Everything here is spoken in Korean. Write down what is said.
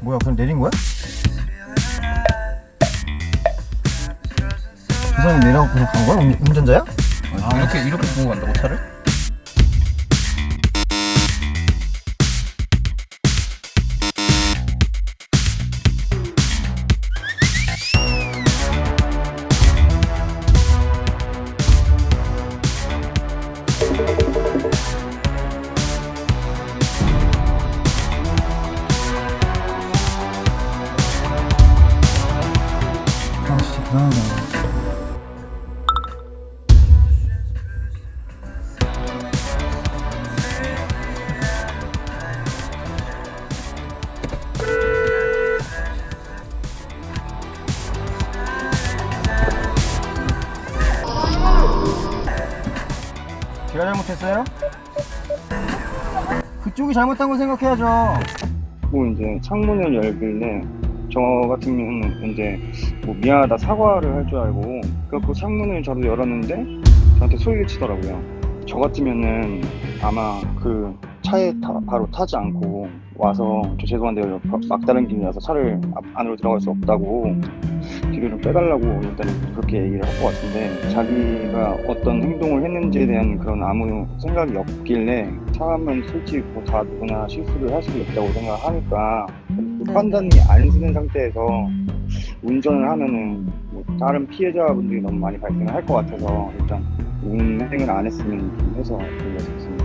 뭐야 그럼 내린 거야? 그 사람이 내려갖고 간 거야? 운전자야? 아, 이렇게 이렇게 보고 간다고 차를? 아 진짜 대단하다 제가 잘못했어요? 그쪽이 잘못한 거 생각해야죠 뭐 이제 창문을 열길래 저 같으면 이제 뭐 미안하다 사과를 할 줄 알고 그래서 창문을 저도 열었는데 저한테 소리를 치더라고요. 저 같으면은 아마 그 차에 타- 바로 타지 않고 와서 저 죄송한데요 바- 막다른 길이라서 차를 앞- 안으로 들어갈 수 없다고 뒤로 좀 빼달라고 일단 그렇게 얘기를 할 것 같은데 자기가 어떤 행동을 했는지에 대한 그런 아무 생각이 없길래 사람은 솔직히 뭐다 누구나 실수를 할 수도 있다고 생각하니까 그 네. 판단이 안 쓰는 상태에서 운전을 하면은 뭐 다른 피해자분들이 너무 많이 발생을 할것 같아서 일단 운행을 안 했으면 좀 해서 들렸었습니다.